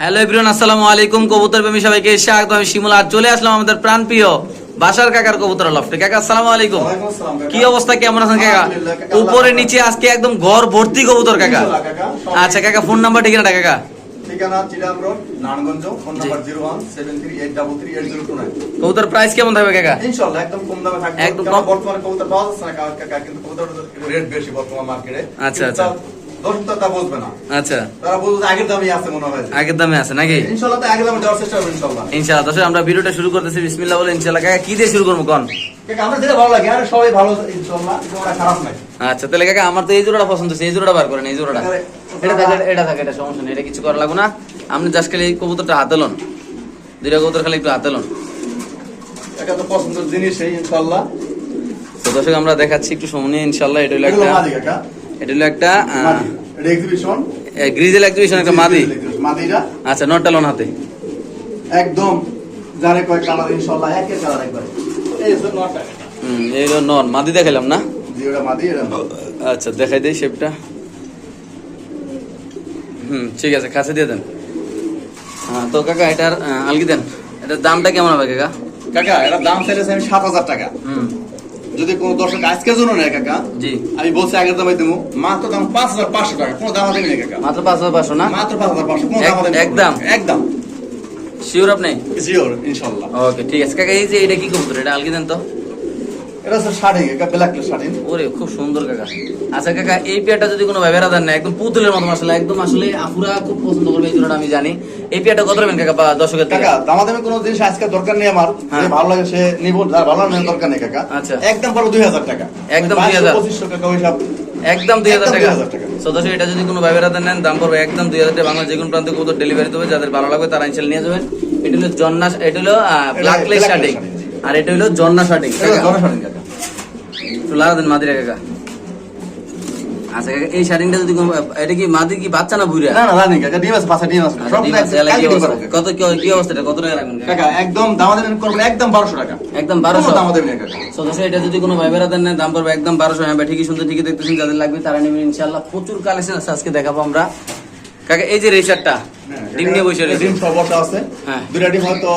Hello everyone আসসালামু আলাইকুম। কবুতর প্রেমী সবাইকে স্বাগত আমি শিমুল আজ চলে আসলাম আমাদের প্রাণপ্রিয় বাসার কাকার কবুতর লফটে। কাকা আসসালামু আলাইকুম। কি অবস্থা? কেমন আছেন কাকা? উপরে নিচে আজকে একদম ঘর ভর্তি কবুতর কাকা। ইনশাআল্লাহ আচ্ছা কাকা ফোন নাম্বার ঠিকানাটা কাকা? কবুতর প্রাইস কেমন থাকবে কাকা? ইনশাল্লাহ একদম কম দামে থাকবে। একদম বর্তমানে কবুতর পাওয়া যাচ্ছে না কাকা, কাকা, কিন্তু কবুতর রেট বেশি বর্তমান মার্কেটে আচ্ছা, আচ্ছা। দর্শক তা বুঝবে না। আচ্ছা। তারা বলবে আগের দামই আছে মনে হয়। আগের দামে আছে নাকি? ইনশাল্লাহ তো আগের দামে দেওয়ার চেষ্টা করব ইনশাল্লাহ ইনশাআল্লাহ। দর্শক আমরা ভিডিওটা শুরু করতেছি বিসমিল্লাহ বলে ইনশাআল্লাহ। কাকা কি দিয়ে শুরু করব কোন? কাকা, আমরা যেটা ভালো লাগে আর সবাই ভালো ইনশাল্লাহ কিন্তু খারাপ নাই আচ্ছা তাহলে কাকা আমার তো এই জোড়াটা পছন্দ হচ্ছে এই জোড়াটা বার করেন এই জোড়াটা। এটা থাকে এটা থাকে এটা সমস্যা নেই এটা কিছু করা লাগবে না। আপনি জাস্ট খালি এই কবুতরটা হাতে লন। দুইটা কবুতর খালি একটু হাতে লন। এটা তো পছন্দের জিনিস এই তো দর্শক আমরা দেখাচ্ছি একটু সময় নিয়ে ইনশাল্লাহ এটা হলো একটা এটা হলো একটা এক্সিবিশন গ্রিজেল এক্সিবিশন একটা মাদি। মাদিটা? আচ্ছা নটটা লন হাতে। একদম যারে কয় কালার ইনশাল্লাহ একের কালার একবার। এই যে নটা হুম এই হলো নন। মাদি দেখাইলাম না? জি ওটা মাদি এটা আচ্ছা দেখাই দেই শেপটা হুম ঠিক আছে কাছে দিয়ে দেন। হ্যাঁ তো কাকা এটার আলগি দেন। এটার দামটা কেমন হবে কাকা? কাকা এটা দাম চাইলেছে আমি সাত হাজার টাকা। হুম। যদি কোনো দর্শক আজকের জন্য নেয় কাকা জি। আমি বলছি আগের দামে দেবো মাত্র দাম পাঁচ হাজার পাঁচশো টাকা। কোনো দাম দেবে না কাকা। মাত্র পাঁচ হাজার পাঁচশো না? মাত্র পাঁচ হাজার পাঁচশো কোনো দাম দেবে একদম? একদম। শিওর আপনি? শিওর ইনশাল্লাহ। ওকে ঠিক আছে। কাকা এই যে এটা কি কবুতর? এটা আলকি দেন তো? এটা হচ্ছে শার্টিং কাকা ব্ল্যাক শার্টিং ওরে খুব সুন্দর কাকা। আচ্ছা কাকা এই পেয়ারটা যদি কোনো ভাইবেরা দেন না একদম পুতুলের মতো আসলে একদম আসলে আফুরা খুব পছন্দ করবে এই জন্যটা আমি জানি। এই পেয়ারটা কত রাখবেন কাকা বা দর্শকের থেকে? কাকা দামাদামি কোনো জিনিস আজকে দরকার নেই আমার। হ্যাঁ। যে ভালো লাগে সে নিব যার ভালো লাগে দরকার নেই কাকা। আচ্ছা। একদম পড়ো দুই হাজার টাকা। একদম 2000 পঁচিশশো টাকা ওই সব। একদম দুই হাজার টাকা। সদস্য এটা যদি কোনো ভাইবেরা দেন নেন দাম পড়বে একদম দুই হাজার টাকা। বাংলা যে কোনো প্রান্তে ডেলিভারি দেবে যাদের ভালো লাগবে তারা ইনশাল নিয়ে যাবেন। এটা হলো জন্না এটা হলো ব্ল্যাক লেস শার্টিং আর এটা হলো জন্না জনের কাকা। একটু লাগা দেন মাদিরা কাকা। আচ্ছা কাকা এই শার্টিংটা যদি কোনো- এটা কি মাদি কি বাচ্চা না বুড়া না না কাকা ডিম আছে পাঁচটা ডিম আছে। আচ্ছা, সব? কত কি- কি অবস্থা এটা? কত টাকা রাখবেন কাকা? একদম করবেন একদম বারোশো টাকা। একদম বারোশো? কোনো দামাদামি নেই কাকা। সদস্য এটা যদি কোনো ভাই বেড়াতেন নেন দাম পড়বে একদম বারোশো। হ্যাঁ ঠিকই শুনতে ঠিকই দেখতেছেন যাদের লাগবে তারা নেবেন ইনশাল্লাহ প্রচুর কালেকশন আছে আজকে দেখাবো আমরা। কাকা এই যে ডিম নিয়ে বসে রয়েছে। ডিম সব আছে। হ্যাঁ। দুইটা ডিম হয়তো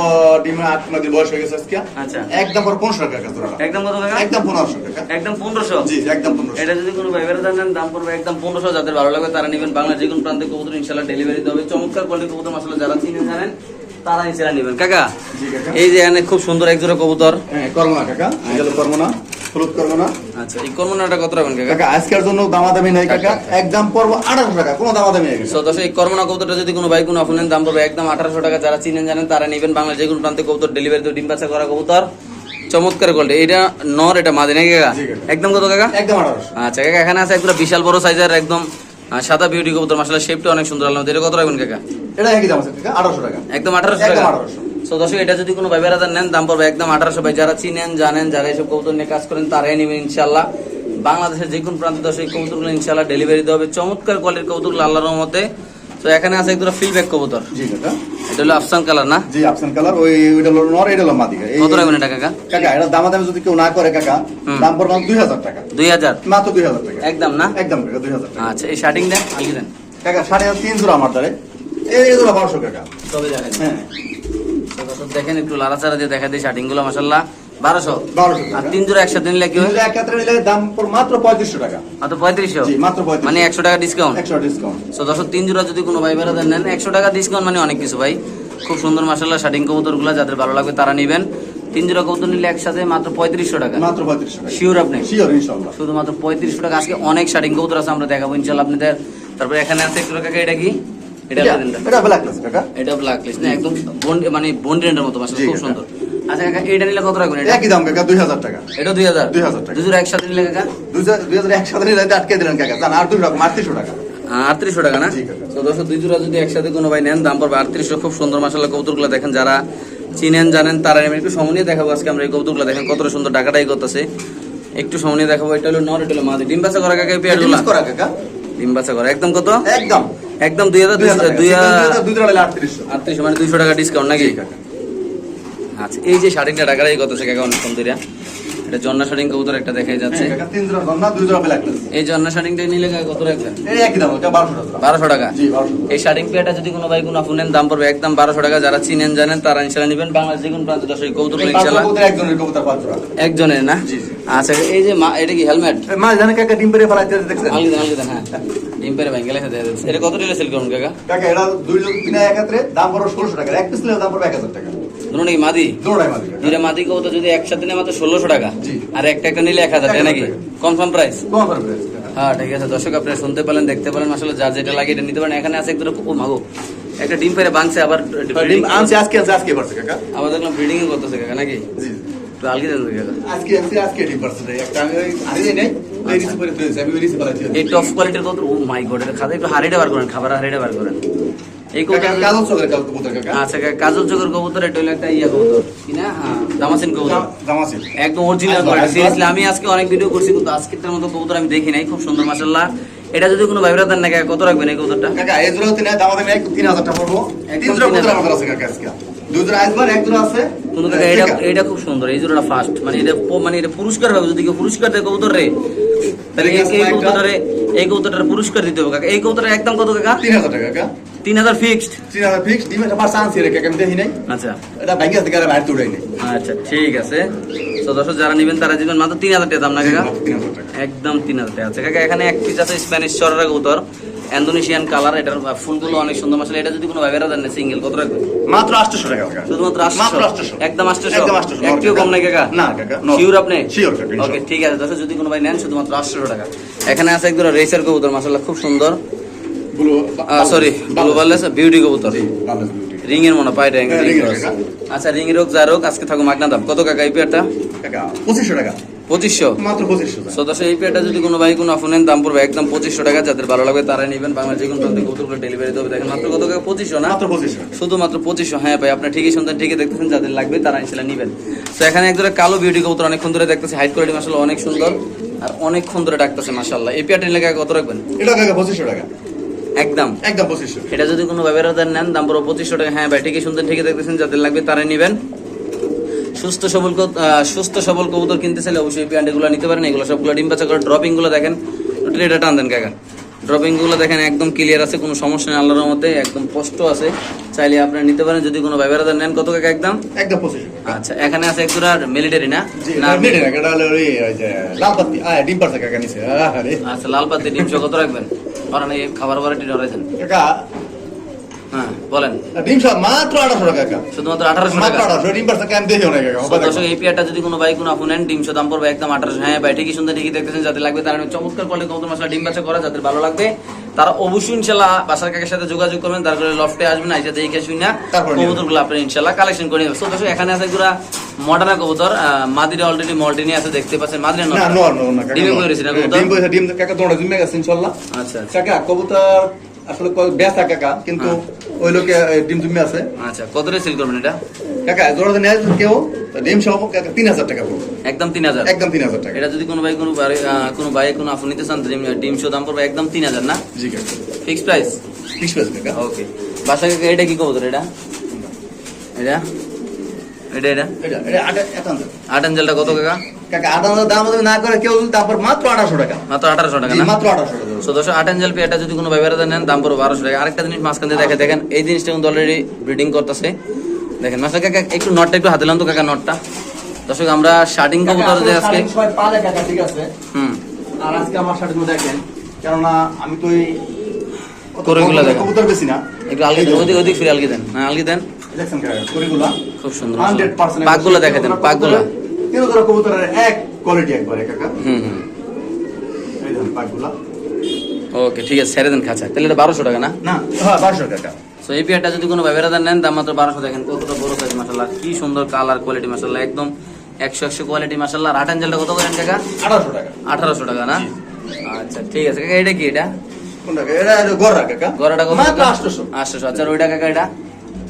ডিমে আট নয় দিন বয়স হয়ে গেছে আজকে। আচ্ছা। একদম পর পনেরোশো টাকা জোড়াটা। একদম কত টাকা একদম পনেরোশো টাকা। একদম পনেরোশো? জি একদম পনেরোশো। এটা যদি কোনো ভাই বেড়াতেন নেন দাম পড়বে একদম পনেরোশো। যাদের ভালো লাগবে তারা নেবেন বাংলা যে কোনো প্রান্তে কবুতর ইনশাল্লাহ ডেলিভারি দেবে চমৎকার কোয়ালিটি কবুতর মশলা যারা চিনে জানেন তারা ইনশাল্লাহ নেবেন। কাকা জি কাকা। এই যে এখানে খুব সুন্দর এক জোড়া কবুতর। হ্যাঁ করব না কাকা গেলে করব না হলুদ আচ্ছা এই কর্মনাটা কত রাখবেন কাকা? কাকা আজকের জন্য দামাদামি নেই কাকা। একদম পড়ব আঠারোশো টাকা কোনো দামাদামি নেই কাকা। সদস্য এই কর্মনা কবুতরটা যদি কোনো ভাই কোনো অফনেন দাম পাবে একদম আঠারোশো টাকা। যারা চিনেন জানেন তারা নেবেন বাংলা যে কোনো প্রান্তে কবুতর ডেলিভারি তো ডিম বাচ্চা করা কবুতর। চমৎকার গোল্ড এটা নর এটা নাকি কাকা? একদম কত কাকা? একদম আঠারোশো। আচ্ছা কাকা এখানে আছে বিশাল বড় সাইজের একদম সাদা বিউটি কবুতর। মাসালা শেপটা অনেক সুন্দর আলাম এটা কত রাখবেন কাকা? এটা একই দাম আছে কাকা আঠারোশো টাকা। একদম আঠারোশো টাকা। 1800 সো দর্শক এটা যদি কোনো ভাই বেড়াদার নেন দাম পড়বে একদম আঠারোশো ভাই। যারা চিনেন জানেন যারা এইসব কবুতর নিয়ে কাজ করেন তারাই নেবেন ইনশাল্লাহ। বাংলাদেশের যে কোনো প্রান্তে দর্শক কবুতরগুলো ইনশাল্লাহ ডেলিভারি দেওয়া হবে। চমৎকার কোয়ালিটির কবুতরগুলো আল্লাহর রহমতে তো এখানে আছে একদম ফিলব্যাক কবুতর। জি কাকা। এটা হলো আফসান কালার না? জি আপসান কালার ওই ওইটা হলো নর এটা হলো মাদি কত এটা কাকা? কাকা এটা দামাদামি যদি কেউ না করে কাকা। দাম পড়বে দুই হাজার টাকা। দুই হাজার? মাত্র দুই হাজার টাকা। একদম না? একদম কাকা দুই হাজার টাকা। আচ্ছা এই শার্টিং দেন আলগি দেন। কাকা সাড়ে তিন জোড়া আমার দ্বারে এই জোড়া বারোশো টাকা। তবে দেখেন। হ্যাঁ। দেখেন একটু লাড়াচাড়া দিয়ে দেখা দিই শার্টিংগুলো মাসাল্লাহ বারোশো। আর তিন জোড়া একসাথে নিলে কি হবে নিলে দাম মাত্র পঁয়ত্রিশশো টাকা। মাত্র পঁয়ত্রিশশো? মাত্র মানে একশো টাকা ডিসকাউন্ট একশো ডিসকাউন্ট দর্শক তিন জোড়া যদি কোনো ভাই বেড়াতে নেন একশো টাকা ডিসকাউন্ট মানে অনেক কিছু ভাই। খুব সুন্দর মাসাল্লাহ শার্টিং কবুতরগুলো যাদের ভালো লাগবে তারা নেবেন। তিন জোড়া কবুতর নিলে একসাথে মাত্র পঁয়ত্রিশশো টাকা। মাত্র পঁয়ত্রিশশো টাকা। শিওর আপনি? শিওর ইনশাল্লাহ শুধুমাত্র পঁয়ত্রিশশো টাকা। আজকে অনেক শার্টিং কবুতর আছে আমরা দেখাবো ইনশাল্লাহ আপনাদের। তারপরে এখানে আছে একটু কাকা এটা কি? এটা এটা ব্ল্যাক ক্লাস কাকা। এটা ব্ল্যাক লিস্ট না একদম বন্ড মানে মতো খুব সুন্দর। আচ্ছা কাকা এটা নিলে কত রাখবেন? এটা? একই দাম কাকা দুই হাজার টাকা। এটা দুই হাজার? 2000 টাকা। দুই একসাথে নিলে কাকা? দুই হাজার একসাথে নিলে আটকে দিলেন কাকা। জান আর দুই রকম আটত্রিশশো টাকা। আটত্রিশশো টাকা না? তো দশ দুই জোড়া যদি একসাথে কোনো ভাই নেন দাম পড়বে আটত্রিশশো খুব সুন্দর মাসাল্লাহ দেখেন। যারা চিনেন জানেন তারা একটু সময় নিয়ে দেখাবো আজকে আমরা এই কৌতুকগুলো দেখেন কতটা সুন্দর টাকাটাই করতেছে। একটু সময় নিয়ে দেখাবো এটা হলো নর এটা হলো মাদি। ডিম বাচ্চা করা কাকা পেয়ার কাকা। ডিম বাচ্চা করা একদম কত? একদম। একদম দুই হাজার দুই আটত্রিশশো। মানে দুইশো টাকা ডিসকাউন্ট নাকি? আচ্ছা এই যে শাড়িটা টাকাটাই করতেছে কাকা অনেকক্ষণ ধরে এটা জন্না শাড়িং কবুতর একটা দেখাই যাচ্ছে। হ্যাঁ, এই জন্না শাড়িংটা নিলে কত রাখবেন বারোশো টাকা। এই শার্টিং পেয়ারটা যদি কোনো ভাই কোনো আপুনেন দাম পড়বে একদম বারোশো টাকা। যারা চিনেন জানেন তারা ইনশাল্লাহ নেবেন। বাংলাদেশ যে কোনো প্রান্ত দশ কৌতুক ইনশাল্লাহ। একজনের কবুতর না। আচ্ছা এই যে মা এটা কি হেলমেট? মাছ জানে কাকা ডিম পেরে ফেলাইতে দেখছেন? আলগি দেন হ্যাঁ। পেরে ভেঙে লেখা এটা কত রিলে সেল করুন কাকা? কাকা এটা দুই লোক কিনা একাত্রে দাম ষোলোশো টাকা। এক পিস নিলে দাম পড়বে এক হাজার টাকা। ধরুন নাকি মাদি? দুইটা মাদি কবুতর যদি একসাথে নেয় মাত্র ষোলোশো টাকা। আর একটা একটা নিলে এক হাজার টাকা নাকি? 1000 টাকা। কনফার্ম প্রাইস পারবে কাকা। হ্যাঁ ঠিক আছে। দর্শক আপনারা শুনতে পেলেন দেখতে পেলেন আসলে যার যেটা লাগে এটা নিতে পারেন। এখানে আছে একদম ও মাগো। একটা ডিম পেরে বাংছে আবার ডিম আনছে আজকে আজকে পারছে কাকা। আবার দেখলাম ব্রিডিং করতেছে কাকা নাকি? জি। আজকে আজকে একটা আমি ওই নাই ওই রিসিভ করে আমি ওই রিসিভ এই টপ কোয়ালিটির কত ও মাই গড এটা খাতে একটু হারিটা বার করেন খাবার হারিটা বার করেন। এই কাজল চোখের কবুতর কাকা। আচ্ছা কাজল চোখের কবুতর এটা হলো একটা ইয়া কবুতর। কি না? হ্যাঁ দামাসিন কবুতর। দাম একদম অরিজিনাল কোয়ালিটি সিরিয়াসলি আমি আজকে অনেক ভিডিও করছি কিন্তু আজকেরটার মতো কবুতর আমি দেখি নাই। খুব সুন্দর মাশাআল্লাহ। এটা যদি কোনো ভাইরা দেন না কত রাখবেন এই কবুতরটা? কাকা এই জোড়া তিন হাজার টাকা পড়ব। তিন জোড়া কবুতর হাজার। আমাদের কাকা আজকে। দুই জোড়া আসবার আছে। এটা এটা খুব সুন্দর এই জোড়াটা ফার্স্ট মানে এটা মানে এটা পুরস্কার হবে যদি কেউ পুরস্কার দেয় কবুতর রে। তাহলে এই এই কবুতরে এই কবুতরটার পুরস্কার দিতে হবে কাকা। এই কবুতরের একদম কত কাকা? তিন হাজার টাকা কাকা। তিন হাজার ফিক্সড তিন হাজার ফিক্স ডিম এটা পাঁচ আনছি কাকা আমি দেখি নাই। আচ্ছা। এটা ব্যাংকে আছে কাকা বাইরে তুড়াই নাই। আচ্ছা ঠিক আছে। তো দর্শক যারা নেবেন তারা দিবেন মাত্র তিন হাজার টাকা দাম না কাকা? একদম তিন হাজার টাকা আছে কাকা। এখানে এক পিস আছে স্প্যানিশ চড়া কবুতর। ইন্দোনেশিয়ান কালার এটার ফুলগুলো অনেক সুন্দর মাসালে এটা যদি কোনো ভাইবেরা দেন সিঙ্গেল কত রাখবে? মাত্র আটশোশো টাকা কাকা। শুধুমাত্র মাত্র আটশো 800 একদম আটশো একদম 800 একটিও কম নাই কাকা। না কাকা শিওর আপনি? শিওর কাকা ওকে ঠিক আছে। দর্শক যদি কোনো ভাই নেন শুধুমাত্র আটশো টাকা। এখানে আছে একদম রেসার কবুতর মাসাল্লাহ খুব সুন্দর। ব্লু সরি ব্লু বার্লেস বিউটি কবুতর। রিং এর মনে হ্যাঁ, এর কাকা। আচ্ছা রিং এর হোক যার হোক আজকে থাকো মাগনা দাম। কত কাকা এই পেয়ারটা কাকা পঁচিশশো টাকা। পঁচিশশো? মাত্র পঁচিশশো সদস্য এই পেয়ারটা যদি কোনো ভাই কোনো ফোনের দাম পড়বে একদম পঁচিশশো টাকা। যাদের ভালো লাগবে তারাই নেবেন। বাংলা যে কোনো প্রান্তে কৌতুকগুলো ডেলিভারি দেবে দেখেন মাত্র কত টাকা পঁচিশশো না? শুধুমাত্র পঁচিশশো। হ্যাঁ ভাই আপনি ঠিকই শুনতেন ঠিকই দেখতেছেন। যাদের লাগবে তারা ইনশাল্লাহ নেবেন। তো এখানে একজোড়া কালো বিউটি কবুতর অনেকক্ষণ ধরে দেখতেছে। হাইট কোয়ালিটি মাসাল্লাহ অনেক সুন্দর। আর অনেকক্ষণ ধরে ডাকতেছে মাসাল্লাহ এই পেয়ারটা নিলে কাকা কত রাখবেন? এটা কাকা পঁচিশশো টাকা। একদম। একদম পঁচিশশো এটা যদি কোনো ব্যবহার নেন দাম পড়ো পঁচিশশো টাকা। হ্যাঁ ভাই ঠিকই শুনতেন ঠিকই দেখতেছেন। যাদের লাগবে তারাই নেবেন। সুস্থ সবল সুস্থ সবল কবুতর কিনতে চাইলে অবশ্যই এই প্যান্ট এগুলো নিতে পারেন। এগুলো সবগুলো ডিম বাচ্চা করে ড্রপিংগুলো দেখেন। একটু এটা টান দেন কাকা। ড্রপিংগুলো দেখেন একদম ক্লিয়ার আছে কোনো সমস্যা নেই আল্লাহর মধ্যে একদম স্পষ্ট আছে। চাইলে আপনারা নিতে পারেন যদি কোনো ব্যবহার নেন। কত কাকা একদম? একদম আচ্ছা এখানে আছে একজোড়া মিলিটারি না? জি না না মিটে না এটা হলো ওই ওই যে লাল পাত্তি আয় ডিম পারছে কাকা নিচে। আরে আচ্ছা লাল পাতি ডিম কত রাখবেন? কারণ এই খাবার বাড়িটি ডরাইছেন কাকা হ্যাঁ বলেন। ডিম সব মাত্র আঠাশো টাকা কাকা শুধুমাত্র আঠারোশো টাকা? আঠাশো ডিম পারছে কেন দেখেও না কাকা দর্শক এই পেয়ারটা যদি কোনো ভাই কোনো আপু নেন ডিমশো দাম পড়বে একদম আঠারোশো। হ্যাঁ ভাই ঠিকই সুন্দর ঠিকই দেখতেছেন যাদের লাগবে তারা চমৎকার কোয়ালিটি কত মশলা ডিম বাচ্চা করা যাদের ভালো লাগবে তারা অবশ্যই ইনশাল্লাহ বাসার কাকের সাথে যোগাযোগ করবেন তারপরে লফটে আসবেন আইসা দেখে শুই না। কবুতরগুলো আপনি ইনশাল্লাহ কালেকশন করে নেবেন। So, দর্শক এখানে আছে গুলা মডার্না কবুতর মাদিরা অলরেডি আছে দেখতে পাচ্ছেন। মাদিরা না নর। নর নর না কাকা ডিমে না হ্যাঁ, কবুতর? ডিম বইছে ডিম কাকা দৌড়া জমে গেছে ইনশাআল্লাহ আচ্ছা। কাকা কবুতর আসলে বেচা কাকা কিন্তু ওই লোকে ডিম জমে আছে। আচ্ছা কত রে সিল করবেন এটা? কাকা জোড়া নেয় কেউ ডিম সহ কাকা তিন হাজার টাকা পড়বে। একদম তিন হাজার? একদম তিন হাজার টাকা। এটা যদি কোনো ভাই কোনো বাড়ি- কোনো ভাই কোনো আপু নিতে চান ডিম ডিম শো দাম পড়বে একদম তিন হাজার না? জি কাকা। ফিক্স প্রাইস বিশ পেজ কাকা। ওকে বাসা কাকা এটা কি কবুতর এটা? এটা? এটা এটা? এটা আট আট আঞ্জেলটা কত কাকা? কাকা দাম না করে কেউ তারপর মাত্র আঠাশো টাকা। মাত্র আঠারোশো টাকা মাত্র আঠাশো টাকা। সো দশ আট আঞ্জেল এটা যদি কোনো ব্যবহার নেন দাম পড়বে বারোশো টাকা। আরেকটা জিনিস মাঝখান দিয়ে দেখে দেখেন এই জিনিসটা কিন্তু অলরেডি ব্রিডিং করতেছে। দেখেন মাসা কাকা একটু নটটা একটু হাতে তো কাকা নটটা দর্শক আমরা শার্টিং কবুতর যে আজকে পালে কাকা ঠিক আছে? হুম। আর আজকে আমার সাথে দেখেন কেননা আমি তো এই করিগুলা দেখেন। কবুতর বেশি না। একটু আলগি ওদিক ওদিক ফিরে আলগি দেন। হ্যাঁ আলগি দেন। খুব সুন্দর পাকগুলো দেখে দেন পাকগুলো। তিন হাজার কবুতরের এক কোয়ালিটি একবারে কাকা হুম হুম। এই দেখেন পাকগুলা ওকে ঠিক আছে ছেড়ে দেন খাঁচা। তাহলে এটা বারোশো টাকা না? না হ্যাঁ বারোশো টাকা। সো এই পেয়ারটা যদি কোনো ব্যবহার নেন দাম মাত্র বারোশো দেখেন কতটা বড় সাইজ মাসাল্লাহ কি সুন্দর কালার কোয়ালিটি মাসাল্লাহ একদম একশো একশো কোয়ালিটি মাসাল্লাহ আর আট আঞ্জেলটা কত করেন কাকা আঠারোশো টাকা। আঠারোশো টাকা না? আচ্ছা ঠিক আছে কাকা এটা কি এটা? গড়াটা কত? আটশোশো। আটশোশো। আচ্ছা ওইটা কাকা এটা?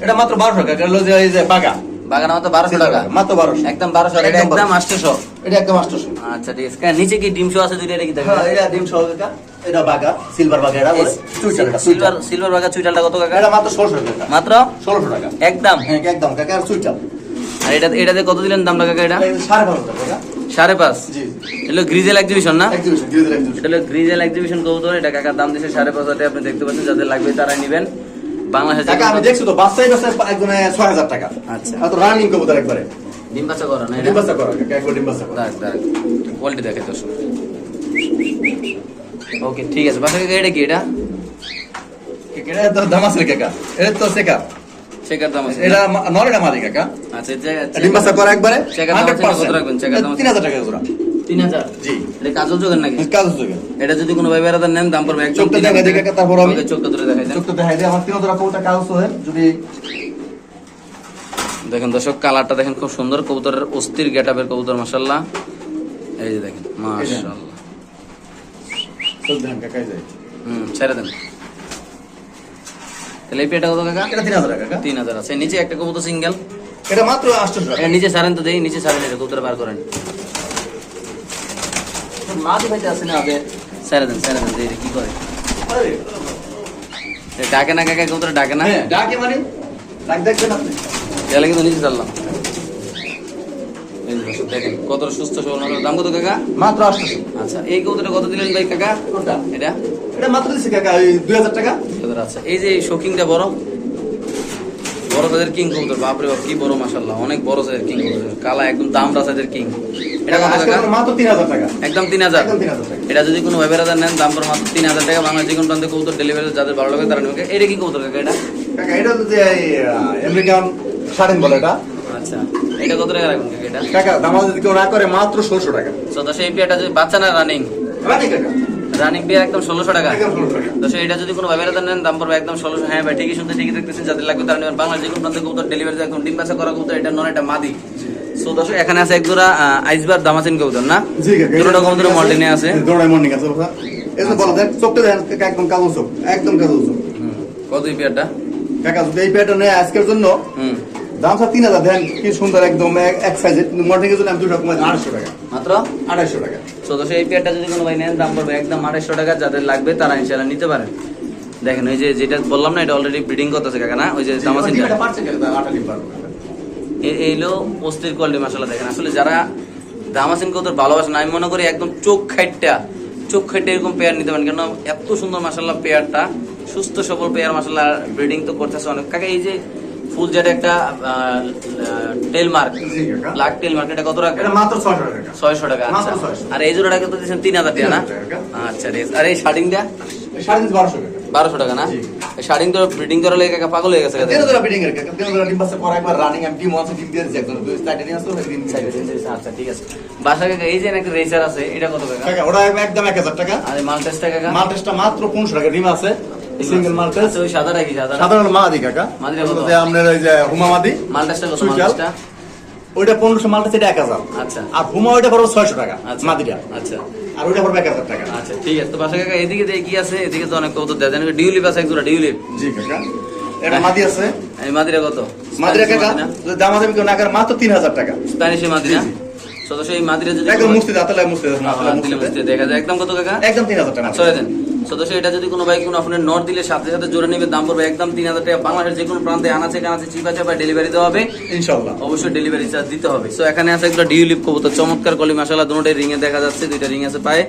এটা মাত্র বারোশো টাকা বাগা। বাগানা মাত্র বারোশো টাকা? মাত্র বারোশো। একদম বারোশো এটা একদম একদম 1200 আটশোশো। এটা একদম আটশোশো। আচ্ছা ঠিক আছে। নিচে কি আছে দুইটা এটা কি হ্যাঁ এটা ডিম এটা বাগা সিলভার বাগা এটা বলে চুইটাল সিলভার সিলভার বাগা চুইটালটা কত কাকা? এটা মাত্র ষোলোশো টাকা। মাত্র? ষোলোশো টাকা। একদম? হ্যাঁ একদম কাকা আর সুইটাল আর এটা এটাতে কত দিলেন দামটা কাকা এটা? সাড়ে বারোশো টাকা সাড়ে পাঁচ? এগুলো গ্রিজেল এক্সিবিশন না? এটা গ্রিজেল এক্সিবিশন কবুতর এটা কাকার দাম দিচ্ছে সাড়ে পাঁচ হাজার আপনি দেখতে পাচ্ছেন যাদের লাগবে তারা নেবেন। বাংলাদেশে টাকা আমি দেখছি তো বাচ্চাই বাচ্চা একজনে ছয় হাজার টাকা। আচ্ছা। তো রানিং কবুতর একবারে। ডিম বাচ্চা করা না ডিম বাচ্চা করা একবার ডিম বাচ্চা করা। দাঁড়াক দাঁড়াক কোয়ালিটি দেখে তো ওকে ঠিক আছে। বাসা এটা কি এটা? এটা তো আছে কাকা এটা তো সেকা চেকার দাম আছে এটা মা- নরেটা মাদি কাকা আচ্ছা ডিম বাচ্চা করা একবারে। চেকার দাম আছে, কত রাখবেন? চেকার দাম আছে? তিন হাজার টাকা জোড়া তিন হাজার? জি। এটা কাজল চোখের নাকি? কাজ হচ্ছে এটা যদি কোনো ভাই বেড়াদার নেন দাম পড়বে একদম চোখটা দেখাই দিই তারপর আমি- চোখটা ধরে দেখাই চোখটা দেখাই দিয়ে আমার তিন হাজার কবুতর কাজ হচ্ছে যদি দেখেন দর্শক কালারটা দেখেন খুব সুন্দর। কবুতরের অস্থির গেটআপের কবুতর মাশাল্লাহ এই যে দেখেন হুম ছেড়ে দেন। তাহলে এই পেটা কত কাকা? এটা তিন হাজার কাকা। তিন হাজার আছে। নিচে একটা কবুতর সিঙ্গেল। এটা মাত্র আটশো টাকা। নিচে সারেন তো দেই নিচে সারেন এটা কবুতর বার করেন। মাটি ভাইতে আছে না আগে? ছেড়ে দেন ছেড়ে দেন দেই কি করে ডাকে না কাকা ডাকে না? হ্যাঁ, ডাকে মানে? ডাক দেখবেন আপনি। তাহলে কিন্তু নিচে চাললাম। দেখেন কতটা সুস্থ সবল মানুষ দাম কত কাকা? মাত্র আটশো। আচ্ছা এই কবুতরটা কত দিলেন ভাই কাকা? কোনটা? এটা? এটা মাত্র দিচ্ছি কাকা ওই দুই হাজার টাকা। আচ্ছা এই যে শোকিংটা বড়। বড় সাইজের কিং কবুতর বাপরে বাপ কি বড় মাশাল্লাহ অনেক বড় সাইজের কিং কবুতর। কালা একদম দামরা সাইজের কিং। এটা কত টাকা? মাত্র তিন হাজার টাকা। একদম তিন হাজার। একদম তিন হাজার টাকা। এটা যদি কোনো ব্যবহার নেন দাম পর মাত্র তিন হাজার টাকা। বাংলা যে প্রান্তে কবুতর ডেলিভারি যাদের ভালো লাগে তারা নেবে। এটা কি কবুতর কাকা এটা? কাকা এটা যে আমেরিকান স্বাধীন বলে এটা। আচ্ছা। এটা কত টাকা রাখবেন এটা? কাকা দাম যদি কেউ না করে মাত্র ষোলশো টাকা। তো দশ এই পেয়ারটা যদি বাচ্চা না রানিং রানি পেয়ার একদম ষোলোশো টাকা। ষোলশো এটা যদি কোনো ব্যবহার নেন দাম পড়বে একদম ষোলোশো। হ্যাঁ ভাই ঠিকই শুনতে ঠিকই দেখতেছেন। যাদের লাগবে তারা নেবেন। বাংলা যে কোনো প্রান্তে কবুতর ডেলিভারি একদম ডিম বাচ্চা করা কবুতর এটা নন এটা মাদি। সো দর্শক এখানে আছে এক জোড়া আইসবার দামাসিন কবুতর না? জি দুটোটা কবুতর মল্টিনে আছে। দুটোটাই আছে এই যে দেখ চোখটা দেখেন একদম কালো চোখ একদম কালো চোখ। কত এই পেয়ারটা কাকা যদি এই নেয় আজকের জন্য হুম। দাম স্যার তিন হাজার দেন কি সুন্দর একদম এক- কিন্তু মর্নিং এর জন্য আমি দুটো কমাই আড়াইশো টাকা। মাত্র? আড়াইশো টাকা। চোদ্দশো এই পেয়ারটা যদি কোনো ভাই নেন দাম পড়বে একদম আড়াইশো টাকা যাদের লাগবে তারা ইনশাল্লাহ নিতে পারেন। দেখেন ওই যে যেটা বললাম না এটা অলরেডি ব্রিডিং করতেছে কাকা না? ওই যে দামাসিনটা এটা পারছে কাকা আটা ডিম পারব কাকা। এ- এইলো অস্থির কোয়ালিটি মাসাল্লাহ দেখেন। আসলে যারা দামাসিন কৌতর ভালোবাসেন আমি মনে করি একদম চোখ খাইটটা চোখ খাইটে এরকম পেয়ার নিতে পারেন। কেন এত সুন্দর মাসাল্লাহ পেয়ারটা সুস্থ সবল পেয়ার মাসাল্লাহ ব্রিডিং তো করতেছে অনেক। কাকা এই যে ফুল যেটা একটা tail mark. Black tail mark এটা কত এটা মাত্র ছয়শো টাকা ছয়শো টাকা আচ্ছা। আর এই জোড়াটা কত তিন হাজার টাকা না? আচ্ছা আছে। আর এই শার্টিংটা তিনশো বারোশো টাকা বারোশো টাকা না? শার্টিং তো ব্রিডিং করা লেগে কাকা পাগল হয়ে গেছে তেরো ধরা বিডিং এর কাকা। তেরো ডিম বাচ্চা করা একবার রানিং আমি ডিম আছে ডিম দিয়ে দিচ্ছি একদম দুই সাইডে নিয়ে আসতো ডিম দিয়ে দিচ্ছি। আচ্ছা ঠিক আছে। বাসা কাকা এই যে একটা রেসার আছে এটা কত টাকা? কাকা ওটা একদম এক হাজার টাকা। আর মাল টেস্টটা কাকা? মাল টেস্টটা মাত্র পনেরোশো টাকা ডিম আছে। সিঙ্গেল মাল টেস্ট। আচ্ছা, ওই সাদাটা কি সাদা? সাধারণ মাদি কাকা? ওটাতে আপনার ওই যে হুমা মাদি। মাল টেস্টটা কত মাল সুইটাল। টেস্টটা? ওইটা পনেরোশো মাল টেস্ট এটা এক হাজার। আচ্ছা। আর হুমা ওইটা পড়বে ছয়শো টাকা আচ্ছা। মাদিটা। আচ্ছা। আর ওইটা পড়বে এক হাজার টাকা। আচ্ছা ঠিক আছে। তো বাসা কাকা এদিকে দেখি কি আছে এদিকে তো অনেক কত দেয়। জানেন ডিউলিপ আছে এক ডিউলিপ। জি কাকা। এটা মাদি আছে। এই মাদিরা কত? মাদিরা কাকা যদি দাম আছে কেউ না মাত্র তিন হাজার টাকা। মাদিরা। সদস্য এই মাদিরা যদি একদম মুস্তি মুস্তি দেখা যায় একদম কত কাকা? একদম তিন হাজার টাকা। ছয় দেন সদস্য এটা যদি কোনো কোনো আপনার নট দিলে সাথে সাথে জোরে নেবে দাম পড়বে একদম তিন হাজার টাকা। বাংলাদেশের যে কোনো প্রান্তে আনাচে কানাচে চিপা চাপা ডেলিভারি দেওয়া হবে। ইনশাল্লাহ অবশ্যই ডেলিভারি চার্জ দিতে হবে। সো এখানে আছে একটা ডিউলিপ কবুতর চমৎকার কলি মাসালা দুটোই রিং এ দেখা যাচ্ছে দুইটা রিং আছে পায়ে।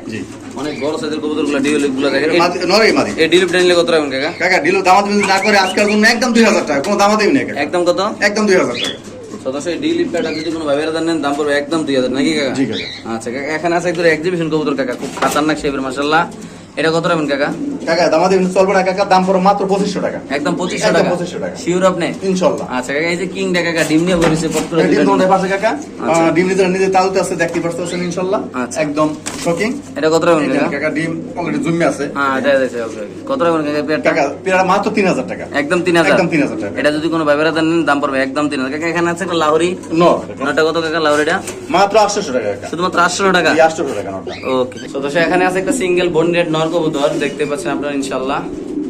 অনেক বড় সাইজের কবুতরগুলো ডিউলিপগুলো দেখেন এই- ডিউলিপ নিলে কত রাখবেন কাকা? কাকা না করে জন্য একদম দুই হাজার টাকা। কোনো নেই একদম কত? একদম দুই হাজার টাকা। সদস্য এই ডিউলিপ যদি কোনো ব্যবহার নেন দাম পড়বে একদম দুই হাজার নাকি কাকা? কাকা। আচ্ছা কাকা এখানে আছে একদম এক্সিবিশন কবুতর কাকা খুব খাতারনাক শেপের মাসাল্লাহ এটা কত রাখবেন কাকা? কাকা দামাদি চলবে না কাকা দাম পড়ো মাত্র পঁচিশশো টাকা। একদম পঁচিশশো টাকা। 2500 টাকা। শিওর আপনি? ইনশাল্লাহ। আচ্ছা কাকা এই যে কিং ডে কাকা ডিম নিয়ে বলেছে পট ডিম দিলেন। পাশে কাকা। ডিম নিজের নিজে তালুতে আছে দেখতে পারতেছেন ইনশাল্লাহ। একদম শোকিং এটা কত রাখবেন কাকা? কাকা ডিম অলরেডি জুমে আছে। হ্যাঁ এটা আছে ওকে কত রাখবেন কাকা পেয়ারটা? কাকা পেয়ারা মাত্র তিন হাজার টাকা। একদম তিন হাজার? একদম 3000 টাকা। এটা যদি কোনো দাম পড়বে একদম তিন হাজার। কাকা এখানে আছে একটা লাহরি। নো নটা কত কাকা লাহরিটা? মাত্র আটশোশো টাকা শুধুমাত্র আটশো টাকা? এই আটশোশো টাকা ওকে। এখানে আছে একটা সিঙ্গেল বন্ডেড নর কবুতর দেখতে পাচ্ছেন আপনারা ইনশাল্লাহ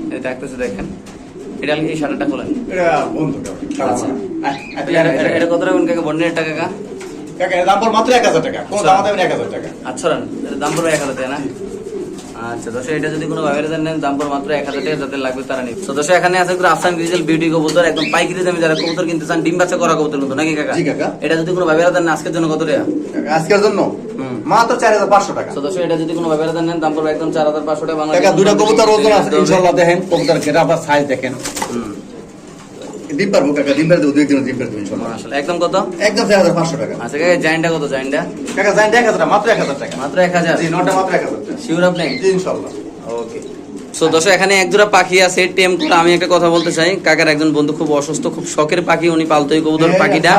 এটা দেখতেছে দেখেন। এটা এই শাটারটা খোলেন? এটা আচ্ছা। কত রাখবেন কাকা টাকা কাকা? দাম পড় মাত্র এক হাজার টাকা। কোনো আচ্ছা। দাম দেবেন এক হাজার টাকা। আচ্ছা এর দাম পড়বে এক হাজার টাকা না? আচ্ছা দশ এটা যদি কোনো ভাইয়ের নেন দাম পড়ে মাত্র এক হাজার টাকা যাদের লাগবে তারা নিবে। তো দশ এখানে আছে কিন্তু আফসান গ্রিজেল বিউটি কবুতর একদম পাইকারি দামে যারা কবুতর কিনতে চান ডিম বাচ্চা করা কবুতর কিন্তু নাকি কাকা? এটা যদি কোনো ভাইয়ের নেন আজকের জন্য কত টাকা? আজকের জন্য? মাত্র চার হাজার পাঁচশো টাকা। তো দশ এটা যদি কোনো ভাইয়ের নেন দাম পড়বে একদম চার হাজার পাঁচশো টাকা বাংলা দুটা কবুতর ওজন আছে ইনশাল্লাহ দেখেন কবুতর গেটা আবার সাইজ দেখেন। হুম, ডিম পারব কাকা ডিম পারব দুই দিন ডিম পারব ইনশাল্লাহ। আসলে একদম কত? একদম চার হাজার পাঁচশো টাকা। আচ্ছা কাকা কত জাইনটা? কাকা হাজার টাকা, মাত্র এক হাজার টাকা। মাত্র এক হাজার? জি নটা মাত্র এক হাজার। টাকা শিওর আপনি? জি ইনশাল্লাহ। ওকে সো দর্শক এখানে এক জোড়া পাখি আছে টেম করে আমি একটা কথা বলতে চাই। কাকার একজন বন্ধু খুব অসুস্থ খুব শখের পাখি উনি পালতো এই কবুতর হ্যাঁ, পাখিটা।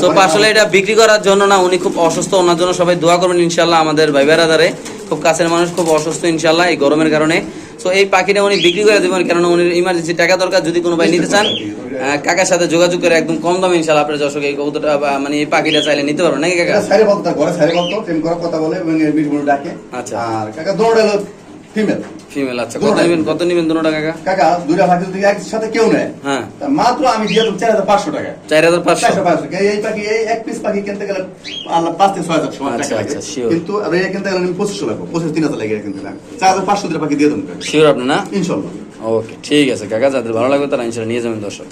সো আসলে এটা বিক্রি করার জন্য না উনি খুব অসুস্থ ওনার জন্য সবাই দোয়া করবেন ইনশাল্লাহ আমাদের ভাই বেড়াদারে খুব কাছের মানুষ খুব অসুস্থ ইনশাল্লাহ এই গরমের কারণে। সো এই পাখিটা উনি বিক্রি করে দেবেন কারণ উনি ইমার্জেন্সি টাকা দরকার যদি কোনো ভাই নিতে চান কাকার সাথে যোগাযোগ করে একদম কম দামে ইনশাল্লাহ আপনার দর্শক এই কবুতরটা মানে এই পাখিটা চাইলে নিতে পারবেন নাকি কাকা? সাইরে বলতো ঘরে সাইরে বলতো টেম করে কথা বলে এবং এর বিটগুলো ডাকে। আচ্ছা। আর কাকা দৌড়ে হলো ফিমেল ফিমেল আচ্ছা কত নেবেন? কত নেবেন দুটো কাকা? কাকা দুইটা পাখি যদি একসাথে কেউ নেয়। হ্যাঁ। মাত্র আমি দিয়ে দেবো চার হাজার পাঁচশো টাকা। চার হাজার পাঁচশো? টাকা। এই পাখি এই এক পিস পাখি কিনতে গেলে আল্লাহ পাঁচ থেকে ছয় হাজার সময় আচ্ছা, টাকা লাগে। আচ্ছা. কিন্তু আর এই কিনতে গেলে আমি পঁচিশশো লাগবো। পঁচিশ তিন হাজার লাগে কিনতে লাগবে চার হাজার পাঁচশো দিয়ে পাখি দিয়ে দেবো। শিওর আপনি না? ইনশাল্লাহ। ওকে ঠিক আছে কাকা যাদের ভালো লাগবে তারা ইনশাল্লাহ নিয়ে যাবেন দর্শক।